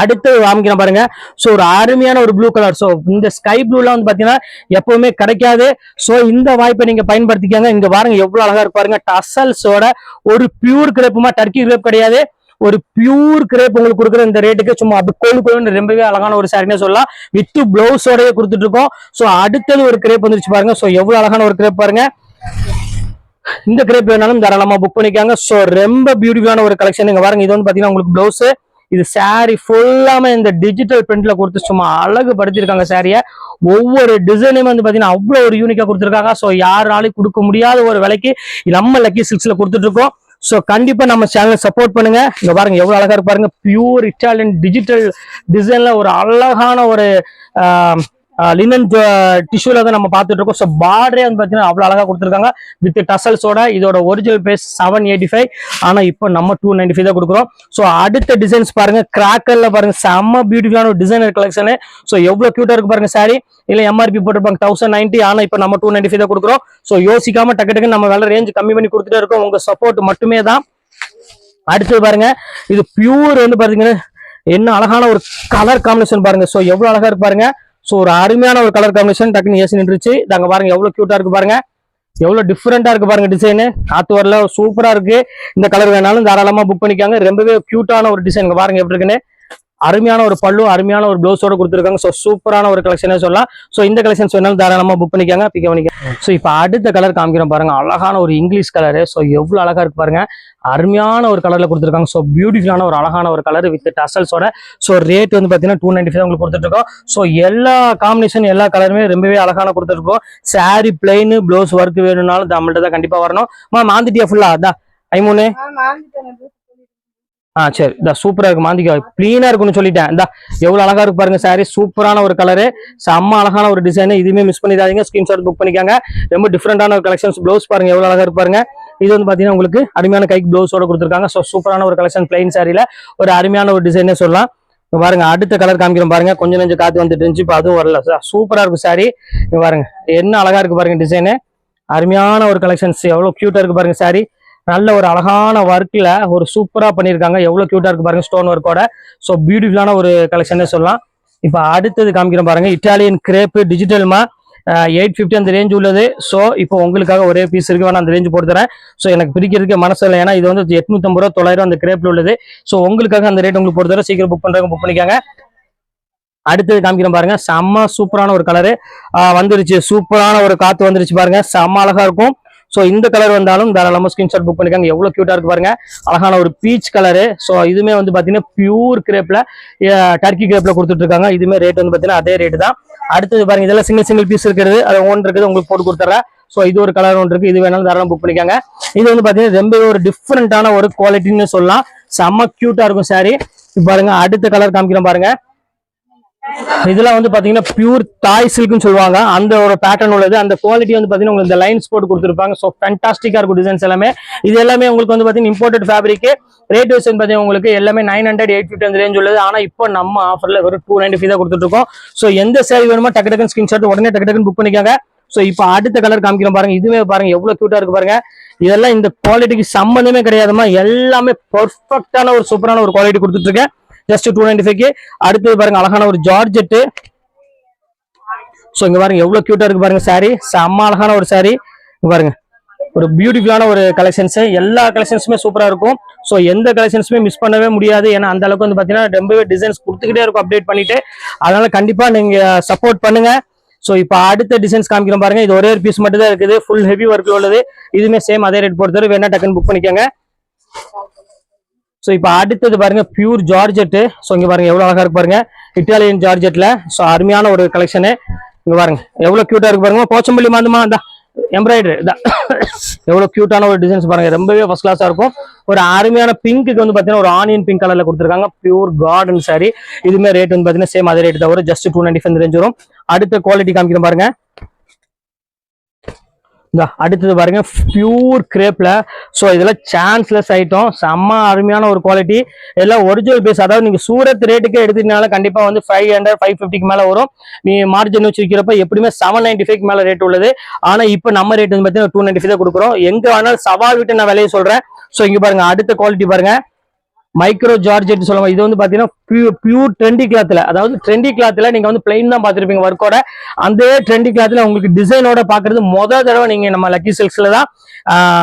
அடுத்தது காமிக்கிறேன் பாருங்க. ஸோ ஒரு அருமையான ஒரு ப்ளூ கலர் ஸோ இந்த ஸ்கை ப்ளூலாம் வந்து பார்த்தீங்கன்னா எப்பவுமே கிடைக்காது. ஸோ இந்த வாய்ப்பை நீங்க பயன்படுத்திக்கோங்க. இங்க பாருங்க எவ்வளவு அழகா இருக்கு பாருங்க. டசல்ஸோட ஒரு பியூர் கிரேப்புமா டர்க்கி கிரேப் கிடையாது. ஒரு பியூர் கிரேப் உங்களுக்கு கொடுக்குற இந்த ரேட்டுக்கு சும்மா அப்படி கோழு கோழுன்னு ரொம்பவே அழகான ஒரு சாரினே சொல்லலாம். வித்து பிளவுஸோடய கொடுத்துட்டு இருக்கோம் ஸோ அடுத்தது ஒரு கிரேப் வந்துருச்சு பாருங்க. ஸோ எவ்வளவு அழகான ஒரு கிரேப் பாருங்க. இந்த கிரேப் வேணாலும் தாராளமா புக் பண்ணிக்காங்க. ஸோ ரொம்ப பியூட்டிஃபுல்லான ஒரு கலெக்ஷன் இங்க பாருங்க இது வந்து பாத்தீங்கன்னா உங்களுக்கு பிளவுஸ் இது சாரி ஃபுல்லாமே இந்த டிஜிட்டல் பிரிண்ட்ல கொடுத்து சும்மா அழகு படுத்திருக்காங்க சாரிய ஒவ்வொரு டிசைனுமே வந்து பாத்தீங்கன்னா அவ்வளவு ஒரு யூனிக்கா கொடுத்துருக்காங்க. ஸோ யாராலையும் கொடுக்க முடியாத ஒரு விலைக்கு நம்ம லக்கி சில்க்ஸ்ல கொடுத்துட்டு இருக்கோம் ஸோ கண்டிப்பா நம்ம சேனலை சப்போர்ட் பண்ணுங்க. இங்க பாருங்க எவ்வளவு அழகா இருக்கு பாருங்க. பியூர் இட்டாலியன் டிஜிட்டல் டிசைன்ல ஒரு அழகான ஒரு லினன் டிஷ்யூல தான் நம்ம பார்த்துட்டு இருக்கோம். ஸோ பார்டரே வந்து பார்த்தீங்கன்னா அவ்வளோ அழகாக கொடுத்துருக்காங்க. வித் டசல்ஸோட இதோட original price seven eighty five ஆனால் இப்போ நம்ம டூ நைன்டி ஃபைவ் தான் கொடுக்குறோம். ஸோ அடுத்த டிசைன்ஸ் பாருங்க. கிராக்கரில் பாருங்க. செம்ம பியூட்டிஃபுல்லான ஒரு டிசைனர் கலெக்ஷனு ஸோ எவ்வளோ க்யூட்டாக இருக்கு பாருங்க சாரி இல்லை எம்ஆர்பி போட்டிருப்பாங்க தௌசண்ட் நைன்ட்டி ஆனால் இப்போ நம்ம டூ நைன்டி ஃபைவ் தான் கொடுக்குறோம். ஸோ யோசிக்காம டக்கு டக்குன்னு நம்ம வேலை ரேஞ்ச் கம்மி பண்ணி கொடுத்துட்டே இருக்கோம். உங்கள் சப்போர்ட் மட்டுமே தான். அடுத்தது பாருங்க. இது பியூர் வந்து பாத்தீங்கன்னா என்ன அழகான ஒரு கலர் காம்பினேஷன் பாருங்க. ஸோ எவ்வளோ அழகா இருக்கு பாருங்க. ஸோ ஒரு அருமையான ஒரு கலர் காம்பினேஷன் டக்குன்னு ஏசி நின்றுச்சு. அங்கே பாருங்க எவ்வளோ க்யூட்டாக இருக்கு பாருங்க. எவ்வளோ டிஃப்ரெண்ட்டாக இருக்கு பாருங்க டிசைனு காத்து வரல சூப்பராக இருக்கு. இந்த கலர் வேணாலும் தாராளமாக புக் பண்ணிக்காங்க. ரொம்பவே க்யூட்டான ஒரு டிசைன் பாருங்க எப்படி இருக்குன்னு. அருமையான ஒரு பல்லு அருமையான ஒரு ப்ளவுஸோட கொடுத்துருக்காங்க. ஸோ சூப்பரான ஒரு கலெக்ஷனே சொல்லலாம். ஸோ இந்த கலெக்ஷன்ஸ் வேணாலும் தாராளமாக புக் பண்ணிக்காங்க. பிக்க பண்ணிக்க. ஸோ இப்போ அடுத்த கலர் காமிக்கிறோம் பாருங்க. அழகான ஒரு இங்கிலீஷ் கலரு ஸோ எவ்வளோ அழகா இருக்கு பாருங்க. அருமையான ஒரு கலர்ல கொடுத்துருக்காங்க. ஸோ பியூட்டிஃபுல்லான ஒரு அழகான ஒரு கலர் வித் டசல்ஸோட ஸோ ரேட் வந்து பார்த்தீங்கன்னா டூ நைன்டி ஃபைவ் உங்களுக்கு கொடுத்துருக்கோம் ஸோ எல்லா காம்பினேஷன் எல்லா கலருமே ரொம்பவே அழகான கொடுத்துருக்கோம் சாரி பிளைனு ப்ளவுஸ் ஒர்க் வேணும்னாலும் நம்மள்ட்ட தான் கண்டிப்பாக வரணும். மா மாந்திட்டியா ஃபுல்லா அதான் ஐமூணு ஆ சரி. இந்த சூப்பரா இருக்கு. மாந்திக்கா கிளீனா இருக்கும்னு சொல்லிட்டேன். இந்த எவ்வளவு அழகா இருக்கு பாருங்க. சாரி சூப்பரான ஒரு கலரு செம்ம அழகான ஒரு டிசைன் இதுவுமே மிஸ் பண்ணிடாதீங்க. ஸ்கிரீன்ஷாட் புக் பண்ணிக்காங்க. ரொம்ப டிஃப்ரெண்டான ஒரு கலெக்ஷன்ஸ் ப்ளவுஸ் பாருங்க எவ்வளவு அழகா இருப்பாருங்க பாருங்க. இது வந்து பாத்தீங்கன்னா உங்களுக்கு அருமையான கைக்கு ப்ளவுஸோட கொடுத்துருக்காங்க. ஸோ சூப்பரான ஒரு கலெக்ஷன் பிளைன் சாரியில ஒரு அருமையான ஒரு டிசைனே சொல்லலாம். பாருங்க அடுத்த கலர் காமிக்கிறோம் பாருங்க. கொஞ்சம் நெஞ்சு காத்து வந்துட்டு இருந்துச்சு. இப்போ அதுவும் வரல. சூப்பரா இருக்கும் சாரி பாருங்க என்ன அழகா இருக்கு பாருங்க டிசைனு அருமையான ஒரு கலெக்ஷன்ஸ் எவ்வளவு கியூட்டா இருக்கு பாருங்க சாரி நல்ல ஒரு அழகான ஒர்க்ல ஒரு சூப்பரா பண்ணியிருக்காங்க. எவ்வளவு கியூட்டா இருக்கு பாருங்க ஸ்டோன் ஒர்க்கோட ஸோ பியூட்டிஃபுல்லான ஒரு கலெக்ஷனே சொல்லலாம். இப்போ அடுத்தது காமிக்கிறேன் பாருங்க இட்டாலியன் கிரேப்பு டிஜிட்டல்மா எயிட் ஃபிஃப்டி அந்த ரேஞ்ச் உள்ளது. ஸோ இப்போ உங்களுக்காக ஒரே பீஸ் இருக்கு வேணா அந்த ரேஞ்ச் போட்டு தரேன். ஸோ எனக்கு பிரிக்கிறதுக்கு மனசு இல்லை. ஏன்னா இது வந்து எட்நூத்தம்பது ரூபா தொள்ளாயிரம் அந்த கிரேப்பில் உள்ளது. ஸோ உங்களுக்காக அந்த ரேட் உங்களுக்கு போட்டு சீக்கிரம் புக் பண்றாங்க புக் பண்ணிக்காங்க. அடுத்தது காமிக்கிறேன் பாருங்க செம்ம சூப்பரான ஒரு கலரு வந்துருச்சு. சூப்பரான ஒரு காத்து வந்துருச்சு பாருங்க. செம்ம அழகா இருக்கும். ஸோ இந்த கலர் வந்தாலும் தாராளமாக ஸ்கிரீன்ஷாட் புக் பண்ணிக்காங்க. எவ்வளோ க்யூட்டாக இருக்கு பாருங்க. அழகான ஒரு பீச் கலரு ஸோ இதுவுமே வந்து பார்த்தீங்கன்னா பியூர் கிரேப்பில் டர்க்கி கிரேப்பில் கொடுத்துட்ருக்காங்க இதுவுமே ரேட் வந்து பார்த்தீங்கன்னா அதே ரேட்டு தான். அடுத்தது பாருங்க இதெல்லாம் சிங்கிள் சிங்கிள் பீஸ் இருக்கிறது. அது ஒன்று இருக்குது. உங்களுக்கு போட்டு கொடுத்துட்றேன் ஸோ இது ஒரு கலர் ஒன்று இருக்குது இது வேணாலும் தாராளம் புக் பண்ணிக்காங்க. இது வந்து பார்த்தீங்கன்னா ரொம்பவே ஒரு டிஃப்ரெண்ட்டான ஒரு குவாலிட்டின்னு சொல்லலாம். செம்ம க்யூட்டாக இருக்கும் சாரி இப்போ பாருங்க அடுத்த கலர் காமிக்கிறோம் பாருங்க. இதெல்லாம் வந்து பாத்தீங்கன்னா பியூர் தாய் சில்க்னு சொல்லுவாங்க. அந்த ஒரு பேட்டர்ன் உள்ளது. அந்த குவாலிட்டி வந்து பாத்தீங்கன்னா உங்களுக்கு இந்த லைன்ஸ் போட்டு கொடுத்துருப்பாங்க. ஸோ ஃபேண்டாஸ்டிக்கா இருக்கும் டிசைன்ஸ் எல்லாமே. இது எல்லாமே உங்களுக்கு வந்து பாத்தீங்கன்னா இம்போர்ட்டட் ஃபேப்ரிக் ரேட் வைஸ் பாத்தீங்கன்னா உங்களுக்கு எல்லாமே நைன் ஹண்ட்ரட் எயிட் ஃபிஃப்டி அந்த ரேஞ்ச் உள்ளது. ஆனா இப்போ நம்ம ஆஃபர்ல வெறும் டூ நைன்டி ஃபைவ் தான் கொடுத்துட்டு இருக்கோம். ஸோ எந்த சேவை வேணுமோ டக்கு டக்குன்னு ஸ்கிரீன்ஷாட் உடனே டக்கு டக்குன்னு புக் பண்ணிக்காங்க. ஸோ இப்போ அடுத்த கலர் காமிக்கிறோம் பாருங்க. இதுவே பாருங்க. எவ்வளவு கியூட்டா இருக்கு பாருங்க. இதெல்லாம் இந்த குவாலிட்டிக்கு சம்பந்தமே கிடையாதுமா எல்லாமே பர்ஃபெக்டான ஒரு சூப்பரான ஒரு குவாலிட்டி கொடுத்துட்டு இருக்கேன். ஜஸ்ட் டூ நைன்டி ஃபைவ்க்கு அடுத்தது பாருங்க அழகான ஒரு ஜார்ஜெட்டு ஸோ இங்க பாருங்க எவ்வளவு கியூட்டா இருக்கு பாருங்க சாரி செம்ம அழகான ஒரு சாரி பாருங்க ஒரு பியூட்டிஃபுல்லான ஒரு கலெக்ஷன்ஸ் எல்லா கலெக்ஷன்ஸுமே சூப்பராக இருக்கும். ஸோ எந்த கலெக்ஷன்ஸுமே மிஸ் பண்ணவே முடியாது. ஏன்னா அந்த அளவுக்கு வந்து பார்த்தீங்கன்னா ரொம்பவே டிசைன்ஸ் கொடுத்துக்கிட்டே இருக்கும் அப்டேட் பண்ணிட்டு. அதனால கண்டிப்பாக நீங்கள் சப்போர்ட் பண்ணுங்க. ஸோ இப்போ அடுத்த டிசைன்ஸ் காமிக்கிறோம் பாருங்க. இது ஒரே ஒரு பீஸ் மட்டும் தான் இருக்குது ஃபுல் ஹெவி ஒர்க்ல உள்ளது. இதுவுமே சேம் அதே ரேட் பொறுத்தவரை வேணா டக்குன்னு புக் பண்ணிக்கோங்க. ஸோ இப்போ அடுத்தது பாருங்க பியூர் ஜார்ஜெட்டு ஸோ இங்கே பாருங்க எவ்வளோ அழகாக இருக்கு பாருங்க. இட்டாலியன் ஜார்ஜெட்டில் ஸோ அருமையான ஒரு கலெக்ஷனு இங்கே பாருங்க எவ்வளோ க்யூட்டாக இருக்கு பாருங்க. போச்சம்பள்ளி மாந்தமா இந்த எம்ப்ராய்டரி தா எவ்வளோ க்யூட்டான ஒரு டிசைன்ஸ் பாருங்க. ரொம்பவே ஃபர்ஸ்ட் கிளாஸாக இருக்கும். ஒரு அருமையான பிங்க்கு வந்து பார்த்தீங்கன்னா ஒரு ஆனியன் பிங்க் கலரில் கொடுத்துருக்காங்க. பியூர் கார்டன் சாரி இதுமே ரேட் வந்து பார்த்தீங்கன்னா சேம் அதே ரேட் தான் வரும். Just two ninety five range வரும். அடுத்த குவாலிட்டி காமிக்கிறோம் பாருங்க. இந்த அடுத்தது பாருங்க பியூர் கிரேப்ல ஸோ இதெல்லாம் சான்ஸ்லெஸ் ஐட்டம் செம்ம அருமையான ஒரு குவாலிட்டி எல்லாம் ஒரிஜினல் பேஸ் அதாவது நீங்க சூரத் ரேட்டுக்கு எடுத்தீங்கனால கண்டிப்பா வந்து ஃபைவ் ஹண்ட்ரட் ஃபைவ் ஃபிஃப்டிக்கு மேல வரும். நீ மார்ஜின் வச்சு எப்படியுமே செவன் நைன்டி ஃபைவ் மேல ரேட் உள்ளது. ஆனா இப்போ நம்ம ரேட் வந்து பார்த்தீங்கன்னா டூ நைன்டி ஃபைவ் தான் கொடுக்குறோம். எங்க வேணாலும் சவால் விட்டு நான் விலையை சொல்றேன். ஸோ இங்க பாருங்க அடுத்த குவாலிட்டி பாருங்க. மைக்ரோ ஜார்ஜெட் சொல்லுவாங்க. இது வந்து பாத்தீங்கன்னா பியூர் பியூர் ட்ரெண்டி கிளாத்ல அதாவது ட்ரெண்டி கிளாத்ல நீங்க வந்து பிளைன் தான் பாத்திருப்பீங்க ஒர்க்கோட அந்த ட்ரெண்டி கிளாத்ல உங்களுக்கு டிசைனோட பாக்குறது முத தடவை நீங்க நம்ம லக்கி சில்க்ஸ்ல தான்.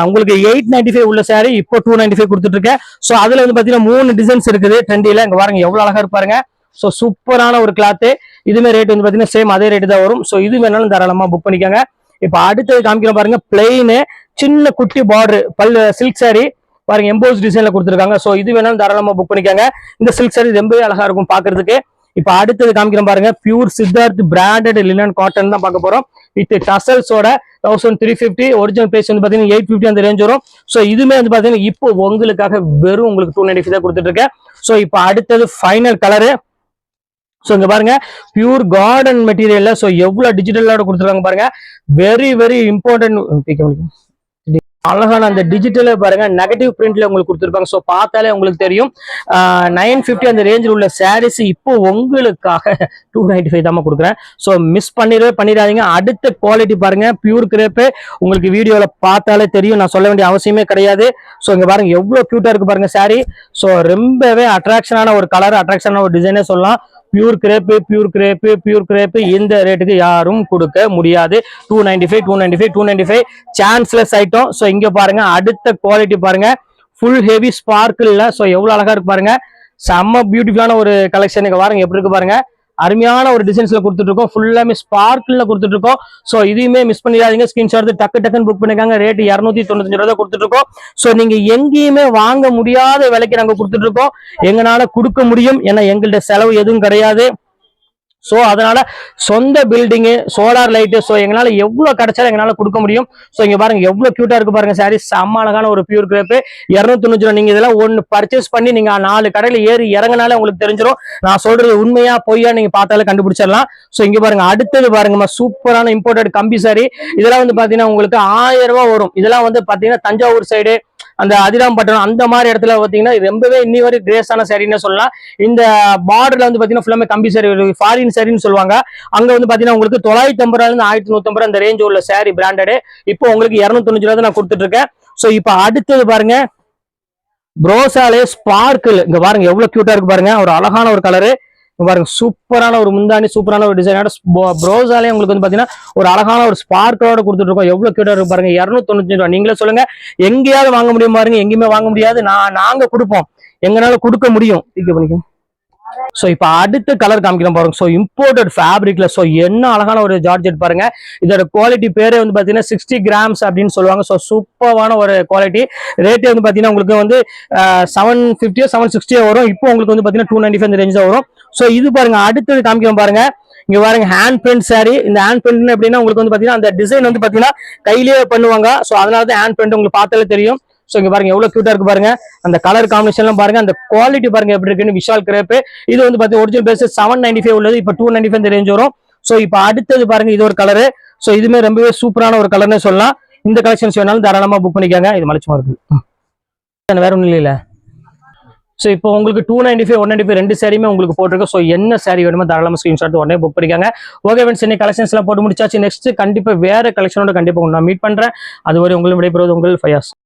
உங்களுக்கு எயிட் நைன்டி ஃபைவ் உள்ள சாரி இப்போ டூ நைன்டி ஃபைவ் கொடுத்துட்டு இருக்கேன் ஸோ அதுல வந்து பாத்தீங்கன்னா மூணு டிசைன்ஸ் இருக்குது ட்ரெண்டில இங்க பாருங்க எவ்வளவு அழகா இருப்பாருங்க ஸோ சூப்பரான ஒரு கிளாத்து இதுமே ரேட் வந்து பாத்தீங்கன்னா சேம் அதே ரேட் தான் வரும். ஸோ இது வேணாலும் தாராளமா புக் பண்ணிக்கோங்க. இப்போ அடுத்தது காமிக்கிறோம் பாருங்க பிளெயின் சின்ன குட்டி பார்டர் பல் சில்க் சாரி பாருங்க எம்போஸ் டிசைன்ல கொடுத்துருக்காங்க. ஸோ இது வேணாலும் தாராளமா புக் பண்ணிக்காங்க. இந்த சில்க் saree ரொம்பவே அழகா இருக்கும் பாக்குறதுக்கு. இப்போ அடுத்தது காமிக்கிறோம் பாருங்க pure Siddharth branded linen cotton தான் பார்க்க போறோம். With டசல்ஸோட thousand three fifty original price வந்து பாத்தீங்கன்னா எயிட் ஃபிஃப்டி அந்த ரேஞ்ச் வரும். ஸோ இதுமே வந்து பாத்தீங்கன்னா இப்போ உங்களுக்காக வெறும் உங்களுக்கு டூ நைன்டி தான் கொடுத்துட்டு இருக்கேன். ஸோ இப்போ அடுத்தது ஃபைனல் கலரு ஸோ இங்க பாருங்க பியூர் கார்டன் மெட்டீரியல்ல ஸோ எவ்வளவு டிஜிட்டலோட கொடுத்துருக்காங்க பாருங்க. வெரி வெரி இம்பார்ட்டன்ட் அழகான அந்த டிஜிட்டல பாருங்க நெகட்டிவ் பிரிண்ட்ல உங்களுக்கு கொடுத்துருப்பாங்க. ஸோ பார்த்தாலே உங்களுக்கு தெரியும். நைன் ஃபிஃப்டி அந்த ரேஞ்சில் உள்ள சாரீஸ் இப்போ உங்களுக்காக டூ நைன்டி ஃபைவ் தான் கொடுக்குறேன். ஸோ மிஸ் பண்ணிடவே பண்ணிடாதீங்க. அடுத்த குவாலிட்டி பாருங்க பியூர் கிரேப்பு உங்களுக்கு வீடியோவில் பார்த்தாலே தெரியும். நான் சொல்ல வேண்டிய அவசியமே கிடையாது. ஸோ இங்க பாருங்க எவ்வளோ க்யூட்டா இருக்கு பாருங்க saree. ஸோ ரொம்பவே அட்ராக்ஷனான ஒரு கலர் அட்ராக்ஷனான ஒரு டிசைனே சொல்லலாம். Pure crepe pure crepe pure crepe இந்த ரேட்டுக்கு யாரும் கொடுக்க முடியாது. Two ninety five two ninety five two ninety five chanceless item so இங்கே பாருங்க அடுத்த குவாலிட்டி பாருங்க. ஃபுல் ஹெவி ஸ்பார்க்கில் ஸோ எவ்வளோ அழகா இருக்கு பாருங்க. செம்ம பியூட்டிஃபுல்லான ஒரு கலெக்ஷன் இங்க பாருங்க எப்படி இருக்கு பாருங்க. அருமையான ஒரு டிசைன்ஸ்ல கொடுத்துட்டு இருக்கோம் ஃபுல்லாமே ஸ்பார்க்கிள்ல கொடுத்துட்டு இருக்கோம் சோ இதையுமே மிஸ் பண்ணிடாதீங்க. ஸ்கிரீன்ஷாட் டக்கு டக்குன்னு புக் பண்ணிருக்காங்க ரேட் இருநூத்தி தொண்ணூத்தஞ்சு ரூபா கொடுத்துட்டு இருக்கோம் சோ நீங்க எங்கேயுமே வாங்க முடியாத விலைக்கு நாங்க கொடுத்துட்டு இருக்கோம் எங்களால கொடுக்க முடியும். ஏன்னா எங்கள்ட்ட செலவு எதுவும் கிடையாது. ஸோ அதனால சொந்த பில்டிங்கு சோலார் லைட்டு ஸோ எங்களால் எவ்வளோ கிடைச்சாலும் எங்களால் கொடுக்க முடியும். ஸோ இங்கே பாருங்க எவ்வளோ க்யூட்டாக இருக்கு பாருங்க சாரி செம்ம அழகான ஒரு பியூர் கிரேப்பு இருநூத்தி ரூபா நீங்கள் இதெல்லாம் ஒன்று பர்ச்சேஸ் பண்ணி நீங்கள் நாலு கடையில் ஏறி இறங்கினாலே உங்களுக்கு தெரிஞ்சிடும் நான் சொல்றது உண்மையா பொய்யா நீங்கள் பார்த்தாலே கண்டுபிடிச்சிடலாம். ஸோ இங்கே பாருங்க அடுத்தது பாருங்கம்மா சூப்பரான இம்போர்ட்டட் கம்பி சாரி இதெல்லாம் வந்து பார்த்தீங்கன்னா உங்களுக்கு ஆயிரம் ரூபாய் வரும். இதெல்லாம் வந்து பார்த்தீங்கன்னா தஞ்சாவூர் சைடு அந்த அதிராம்பட்டினம் அந்த மாதிரி இடத்துல பார்த்தீங்கன்னா ரொம்பவே இன்னி வரை கிரேஸான சரின்னு சொல்லலாம். இந்த பார்டர்ல வந்து பார்த்தீங்கன்னா ஃபுல்லாமே கம்பி சரி ஃபாரின் சரின்னு சொல்லுவாங்க. அங்க வந்து பார்த்தீங்கன்னா உங்களுக்கு தொள்ளாயிரத்தி ஐம்பது ரூபாயில இருந்து ஆயிரத்தி நூத்தி ஐம்பது அந்த ரேஞ்ச் உள்ள சாரி பிராண்டடு இப்போ உங்களுக்கு இருநூத்தொண்ணூறு ரூபா தான் நான் கொடுத்துட்டு இருக்கேன் ஸோ இப்போ அடுத்தது பாருங்க. ப்ரோசாலே ஸ்பார்க்கிள் இங்க பாருங்க எவ்வளவு கியூட்டா இருக்கு பாருங்க. ஒரு அழகான ஒரு கலரு பாருங்க சூப்பரான ஒரு முந்தாணி சூப்பரான ஒரு டிசைனோட ப்ரோசாலே உங்களுக்கு வந்து பாத்தீங்கன்னா ஒரு அழகான ஒரு ஸ்பார்க்கலோட கொடுத்துட்டு இருக்கோம் எவ்வளவு கியூட்டா இருக்கு பாருங்க இருநூத்தி ரூபா நீங்களே சொல்லுங்க எங்கேயாவது வாங்க முடியும் பாருங்க எங்கேயுமே வாங்க முடியாது. நான் நாங்க கொடுப்போம். எங்கனால கொடுக்க முடியும். இங்க பண்ணிக்கோ சோ இப்போ அடுத்த கலர் காமிக்கிறோம் பாருங்க. சோ இம்போர்ட்டட் ஃபேப்ரிக்ல சோ என்ன அழகான ஒரு ஜார்ஜெட் பாருங்க. இதோட குவாலிட்டி பேரே வந்து பாத்தீங்கன்னா சிக்ஸ்டி கிராம்ஸ் அப்படின்னு சொல்லுவாங்க. சோ சூப்பரான ஒரு குவாலிட்டி ரேட்டே வந்து பாத்தீங்கன்னா உங்களுக்கு வந்து செவன் ஃபிஃப்டியோ செவன் சிக்ஸ்டியோ வரும். இப்போ உங்களுக்கு வந்து பாத்தீங்கன்னா டூ நைன்டி ஃபைவ் ரேஞ்ச் தான் வரும். சோ இது பாருங்க அடுத்தது காமிக்கிறோம் பாருங்க. இங்க பாருங்க ஹேண்ட் பிரிண்ட் சாரி இந்த ஹேண்ட் பிரிண்ட் எப்படின்னா உங்களுக்கு வந்து பாத்தீங்கன்னா அந்த டிசைன் வந்து பாத்தீங்கன்னா கையிலேயே பண்ணுவாங்க. சோ அதனால தான் ஹேண்ட் பிரிண்ட் உங்களுக்கு பார்த்தாலே தெரியும். சோ இங்க பாருங்க எவ்வளவு கியூட்டா இருக்கு பாருங்க. அந்த கலர் காம்பினேஷன்லாம் பாருங்க அந்த குவாலிட்டி பாருங்க எப்படி இருக்குன்னு விஷால் கிரேப் இது வந்து பாத்தீங்கன்னா original base seven ninety five உள்ளது இப்போ டூ நைன்டி ஃபைவ் ரேஞ்ச் வரும். சோ இப்போ அடுத்தது பாருங்க இது ஒரு கலரு சோ இதுமே ரொம்பவே சூப்பரான ஒரு கலர்னு சொல்லலாம். இந்த கலெக்ஷன்ஸ் வேணாலும் தாராளமா புக் பண்ணிக்கோங்க. இது மலைச்சுமா இருக்கு வேற ஒன்றும் இல்லைல்ல. ஸோ இப்போ உங்களுக்கு two ninety five one ninety five ரெண்டு சாரியுமே உங்களுக்கு போட்டிருக்கு. ஸோ என்ன சாரி வேணுமோ தாராளமாக ஸ்க்ரீன்ஷாட் உடனே புக் பண்ணிக்காங்க. ஓகே ஃப்ரெண்ட்ஸ் இன்னைக்கு கலெக்ஷன்ஸ் எல்லாம் போட்டு முடிச்சாச்சு. நெக்ஸ்ட் கண்டிப்பாக வேற கலெக்ஷனோட கண்டிப்பாக நான் மீட் பண்றேன். அதுவரை உங்களுக்கு விடைபெறுவது உங்கள் ஃபயாஸ்